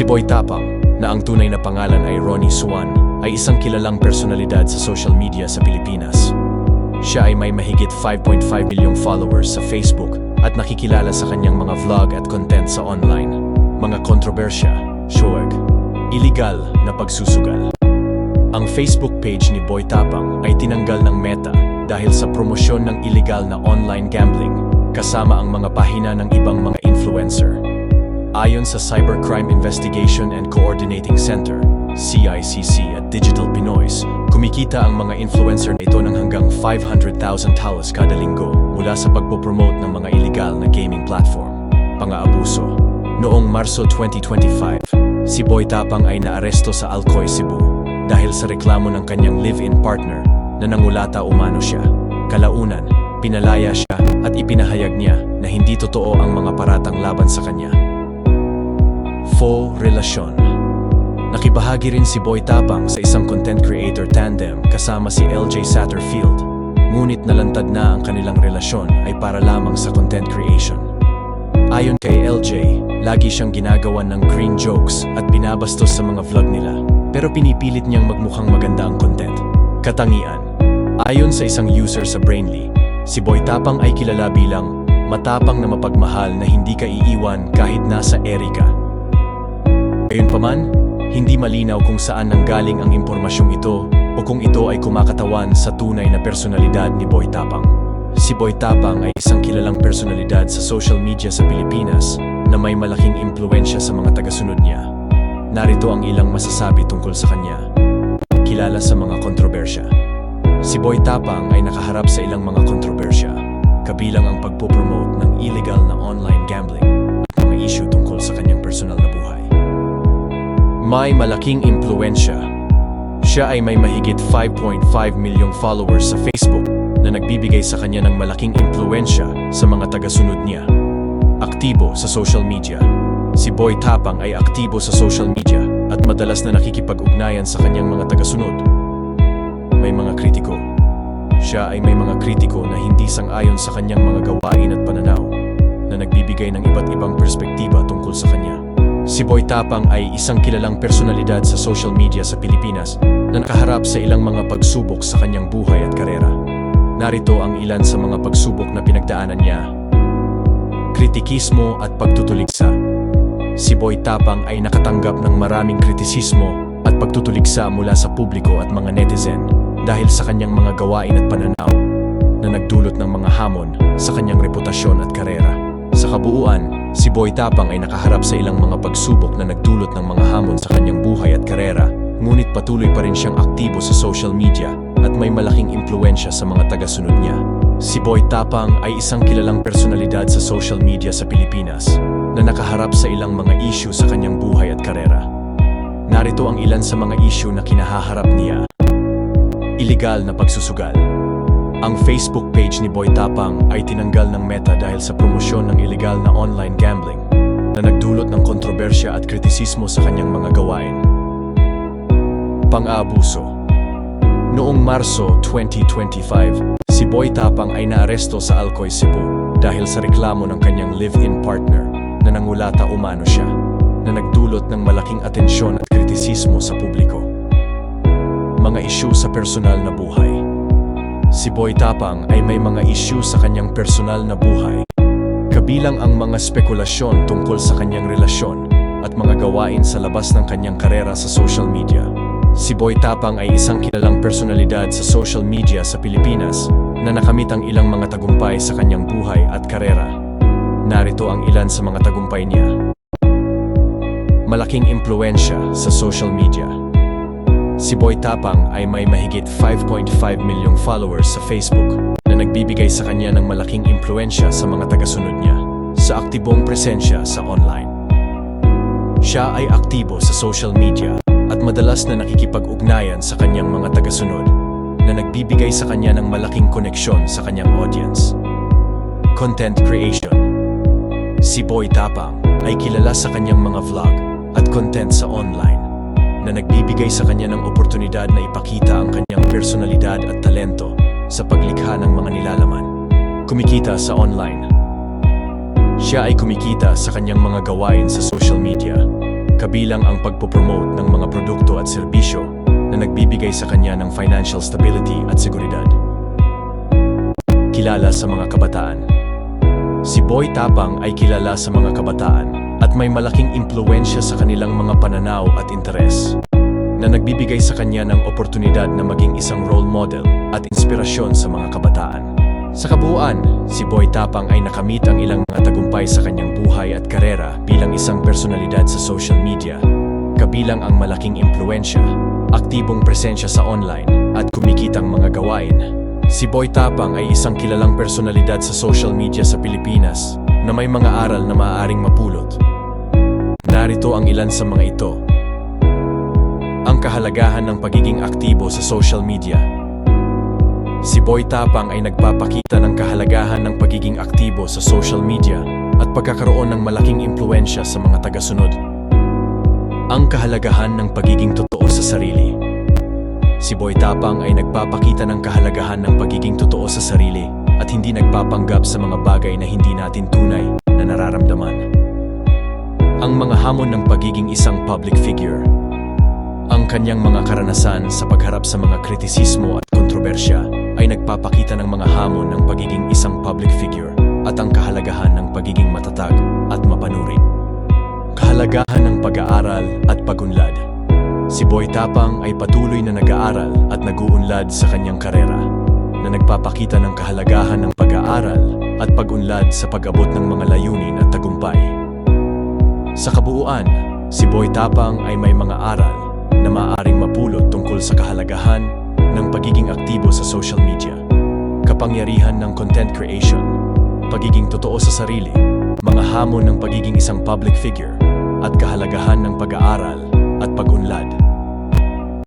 Si Boy Tapang, na ang tunay na pangalan ay Ronnie Swan, ay isang kilalang personalidad sa social media sa Pilipinas. Siya ay may mahigit 5.5 milyong followers sa Facebook at nakikilala sa kanyang mga vlog at content sa online. Mga kontrobersya, syuwag, illegal na pagsusugal. Ang Facebook page ni Boy Tapang ay tinanggal ng Meta dahil sa promosyon ng illegal na online gambling kasama ang mga pahina ng ibang mga influencer. Ayon sa Cybercrime Investigation and Coordinating Center, CICC at Digital Pinoys, kumikita ang mga influencer na ito ng hanggang 500,000 talas kada linggo mula sa pagpopromote ng mga illegal na gaming platform. Pang-aabuso. Noong Marso 2025, si Boy Tapang ay naaresto sa Alcoy, Cebu dahil sa reklamo ng kanyang live-in partner na nangulata umano siya. Kalaunan, pinalaya siya at ipinahayag niya na hindi totoo ang mga paratang laban sa kanya. Faux relasyon Nakibahagi rin si Boy Tapang sa isang content creator tandem kasama si LJ Satterfield. Ngunit nalantad na ang kanilang relasyon ay para lamang sa content creation. Ayon kay LJ, lagi siyang ginagawan ng green jokes at binabastos sa mga vlog nila. Pero pinipilit niyang magmukhang maganda ang content. Katangian. Ayon sa isang user sa Brainly, si Boy Tapang ay kilala bilang matapang na mapagmahal na hindi ka iiwan kahit nasa Erika. Gayunpaman, hindi malinaw kung saan nanggaling ang impormasyong ito o kung ito ay kumakatawan sa tunay na personalidad ni Boy Tapang. Si Boy Tapang ay isang kilalang personalidad sa social media sa Pilipinas na may malaking impluensya sa mga tagasunod niya. Narito ang ilang masasabi tungkol sa kanya. Kilala sa mga kontrobersya. Si Boy Tapang ay nakaharap sa ilang mga kontrobersya, kabilang ang pagpopromote ng illegal na online May malaking impluensya. Siya ay may mahigit 5.5 milyong followers sa Facebook na nagbibigay sa kanya ng malaking impluensya sa mga tagasunod niya. Aktibo sa social media. Si Boy Tapang ay aktibo sa social media at madalas na nakikipag-ugnayan sa kanyang mga tagasunod. May mga kritiko. Siya ay may mga kritiko na hindi sang-ayon sa kanyang mga gawain at pananaw na nagbibigay ng iba't ibang perspektiba tungkol sa kanya. Si Boy Tapang ay isang kilalang personalidad sa social media sa Pilipinas na nakaharap sa ilang mga pagsubok sa kanyang buhay at karera. Narito ang ilan sa mga pagsubok na pinagdaanan niya. Kritikismo at pagtutuligsa. Si Boy Tapang ay nakatanggap ng maraming kritisismo at pagtutuligsa mula sa publiko at mga netizen dahil sa kanyang mga gawain at pananaw na nagdulot ng mga hamon sa kanyang reputasyon at karera. Sa kabuuan, si Boy Tapang ay nakaharap sa ilang mga pagsubok na nagdulot ng mga hamon sa kanyang buhay at karera, ngunit patuloy pa rin siyang aktibo sa social media at may malaking impluensya sa mga tagasunod niya. Si Boy Tapang ay isang kilalang personalidad sa social media sa Pilipinas na nakaharap sa ilang mga issue sa kanyang buhay at karera. Narito ang ilan sa mga issue na kinahaharap niya. Illegal na pagsusugal. Ang Facebook page ni Boy Tapang ay tinanggal ng Meta dahil sa promosyon ng illegal na online gambling na nagdulot ng kontrobersya at kritisismo sa kanyang mga gawain. Pang-aabuso Noong Marso 2025, si Boy Tapang ay naaresto sa Alcoy, Cebu dahil sa reklamo ng kanyang live-in partner na nangulata umano siya na nagdulot ng malaking atensyon at kritisismo sa publiko. Mga isyu sa personal na buhay Si Boy Tapang ay may mga issue sa kanyang personal na buhay, kabilang ang mga spekulasyon tungkol sa kanyang relasyon at mga gawain sa labas ng kanyang karera sa social media. Si Boy Tapang ay isang kilalang personalidad sa social media sa Pilipinas na nakamit ang ilang mga tagumpay sa kanyang buhay at karera. Narito ang ilan sa mga tagumpay niya. Malaking impluensya sa social media. Si Boy Tapang ay may mahigit 5.5 milyong followers sa Facebook na nagbibigay sa kanya ng malaking impluensya sa mga tagasunod niya sa aktibong presensya sa online. Siya ay aktibo sa social media at madalas na nakikipag-ugnayan sa kanyang mga tagasunod na nagbibigay sa kanya ng malaking koneksyon sa kanyang audience. Content creation Si Boy Tapang ay kilala sa kanyang mga vlog at content sa online na nagbibigay sa kanya ng oportunidad na ipakita ang kanyang personalidad at talento sa paglikha ng mga nilalaman. Kumikita sa online. Siya ay kumikita sa kanyang mga gawain sa social media, kabilang ang pagpopromote ng mga produkto at serbisyo na nagbibigay sa kanya ng financial stability at seguridad. Kilala sa mga kabataan Si Boy Tapang ay kilala sa mga kabataan at may malaking impluensya sa kanilang mga pananaw at interes na nagbibigay sa kanya ng oportunidad na maging isang role model at inspirasyon sa mga kabataan. Sa kabuuan, si Boy Tapang ay nakamit ang ilang mga tagumpay sa kanyang buhay at karera bilang isang personalidad sa social media, kabilang ang malaking impluensya, aktibong presensya sa online, at kumikitang mga gawain. Si Boy Tapang ay isang kilalang personalidad sa social media sa Pilipinas na may mga aral na maaaring mapulot. Narito ang ilan sa mga ito. Ang kahalagahan ng pagiging aktibo sa social media. Si Boy Tapang ay nagpapakita ng kahalagahan ng pagiging aktibo sa social media at pagkakaroon ng malaking impluensya sa mga tagasunod. Ang kahalagahan ng pagiging totoo sa sarili. Si Boy Tapang ay nagpapakita ng kahalagahan ng pagiging totoo sa sarili at hindi nagpapanggap sa mga bagay na hindi natin tunay na nararamdaman. Ang mga hamon ng pagiging isang public figure. Ang kanyang mga karanasan sa pagharap sa mga kritisismo at kontrobersya ay nagpapakita ng mga hamon ng pagiging isang public figure at ang kahalagahan ng pagiging matatag at mapanuri. Kahalagahan ng pag-aaral at pagunlad. Si Boy Tapang ay patuloy na nag-aaral at nag-uunlad sa kanyang karera na nagpapakita ng kahalagahan ng pag-aaral at pag-unlad sa pag-abot ng mga layunin at tagumpay. Sa kabuuan, si Boy Tapang ay may mga aral na maaaring mapulot tungkol sa kahalagahan ng pagiging aktibo sa social media, kapangyarihan ng content creation, pagiging totoo sa sarili, mga hamon ng pagiging isang public figure, at kahalagahan ng pag-aaral at pag